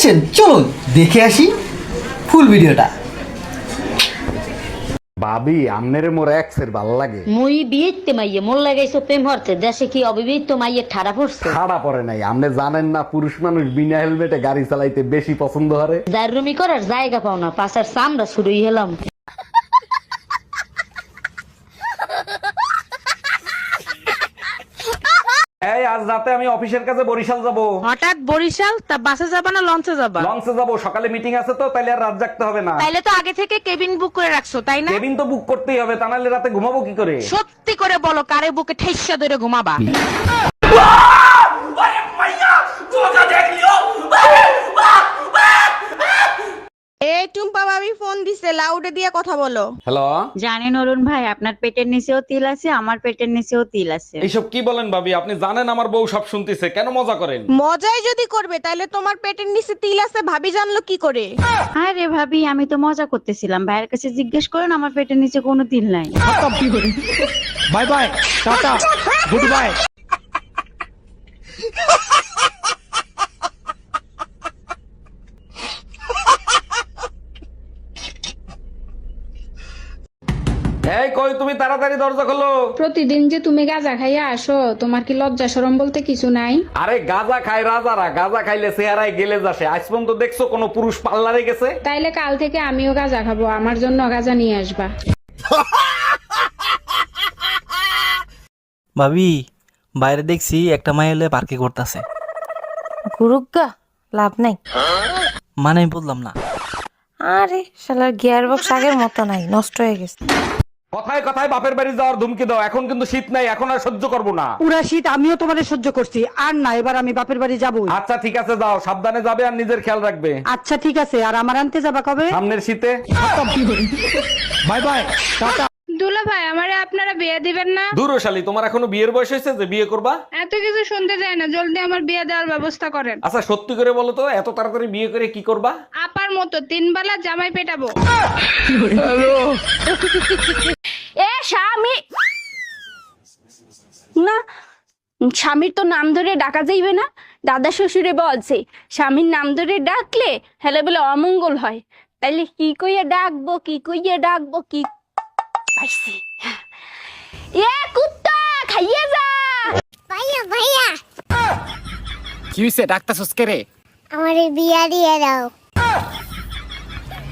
এসছেন চলুন দেখে আসি ফুল ভিডিওটা। ভাবি আমনেরে মোর এক্সের ভালো লাগে। মুই বিয়েতে মাইয়ে মোর লাগাইছো প্রেম হরতে দেশে কি অবিবাহিত মাইয়ে ঠাড়া পড়ছে? ঠাড়া পড়ে নাই। আপনি জানেন না পুরুষ মানুষ বিনা হেলমেটে গাড়ি চালাইতে বেশি পছন্দ করে? দারুমি করার জায়গা পাও না পাশার সামরা শুরুই হলাম। এই আজ রাতে আমি অফিসের কাছে বরিশাল যাব। হঠাৎ বরিশাল? তা বাসে যাবা না লঞ্চে যাবা? লঞ্চে যাব। সকালে মিটিং আছে তো তাইলে আর রাত জাগতে হবে না। তাইলে তো আগে থেকে কেবিন বুক করে রাখছো তাই না? কেবিন তো বুক করতেই হবে তা নাহলে রাতে ঘুমাবো কি করে? সত্যি করে বলো কারে বুকে ঠেসা ধরে ঘুমাবা এই টুম্পা ভাবি ফোন দিছে লাউডে দিয়ে কথা বলো। হ্যালো জানেন অরুণ ভাই আপনার পেটের নিচেও তিল আছে আমার পেটের নিচেও তিল আছে। এইসব কি বলেন ভাবি? আপনি জানেন আমার বউ সব শুনতেছে কেন মজা করেন? মজাই যদি করবে তাহলে তোমার পেটের নিচে তিল আছে ভাবি জানলো কি করে? আরে ভাবি আমি তো মজা করতেছিলাম। ভাইয়ের কাছে জিজ্ঞেস করেন আমার পেটের নিচে কোনো তিল নাই। Bye bye tata good bye এই কই তুমি তাড়াতাড়ি দরজা খোলো। প্রতিদিন যে তুমি গাঁজা খাইয়া আসো তোমার কি লজ্জা শরম বলতে কিছু নাই? আরে গাজা খায় রাজারা গাজা খাইলে চেহারায় গেলে যাসে। আজ পর্যন্ত দেখছ কোনো পুরুষ পাল্লারে গেছে? তাইলে কাল থেকে আমিও গাঁজা খাব আমার জন্য গাঁজা নিয়ে আসবা। ভাবি বাইরে দেখছি একটা মাই এলে পার্কে করতেছে গুরুগা লাভ নাই। মানে বললাম না। আরে শালার গিয়ার বক্স আগের মতো নাই নষ্ট হয়ে গেছে। কথায় কথায় বাপের বাড়ি যাওয়ার ধুমকি দাও। এখন কিন্তু শীত নাই এখন আর সহ্য করব না। পুরা শীত আমিও তোমাদের সহ্য করছি। আর না এবার আমি বাপের বাড়ি যাব আচ্ছা ঠিক আছে যাও। সাবধানে যাবে আর নিজের খেয়াল রাখবে। আচ্ছা ঠিক আছে। আর আমার আনতে যাবা কবে? সামনের শীতে। Bye bye tata. দুলা ভাই আমারে আপনারা বিয়ে দিবেন না? দূরশালী তোমার এখনও বিয়ের বয়স হয়েছে যে বিয়ে করবা? এত কিছু শুনতে চাই না জলদি আমার বিয়ে দেওয়ার ব্যবস্থা করেন। আচ্ছা সত্যি করে বলো তো এত তাড়াতাড়ি বিয়ে করে কি করবা? আপার মতো তিন বেলা জামাই পেটাবো। এ স্বামী! না স্বামীর তো নাম ধরে ডাকা যাইবে না। দাদা শ্বশুরে বলছে স্বামীর নাম ধরে ডাকলে হেলে বলে অমঙ্গল হয়। তাইলে কি কইয়া ডাকবো কি কইয়া ডাকবো কি পাইছি এ কুত্তা খাইয়ে যা ভাইয়া ভাইয়া কি হইছে ডাক্তারছস কে রে আমার বিয়া দিয়ে দাও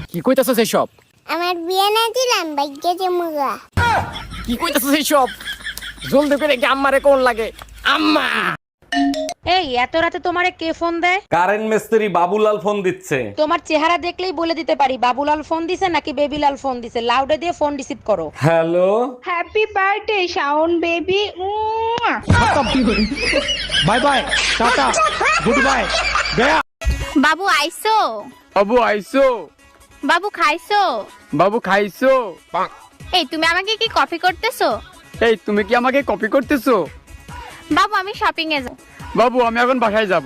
কি কইতাছস এইসব আমার বিয়া না দিলাম ভাগ্যে যে মুগা কি কইতাছস এইসব জলদি করে কি আম্মারে কোন লাগে আম্মা এই এত রাতে তোমারে কে ফোন দেয়? কারেন্ট মিস্ত্রি বাবুলাল ফোন দিচ্ছে। তোমার চেহারা দেখলেই বলে দিতে পারি বাবুলাল ফোন দিছে নাকি বেবিলাল ফোন দিছে? লাউডে দিয়ে ফোন রিসিভ করো। Hello? Happy birthday Shaon baby bye bye tata good bye Gaya বাবু আইসো। বাবু আইছো বাবু খাইছো বাবু খাইছো এই তুমি আমাকে কি কফি করতেছো? এই তুমি কি আমাকে কপি করতেছো? বাবু আমি শপিং এ বাবু আমি এখন বাসায় যাব।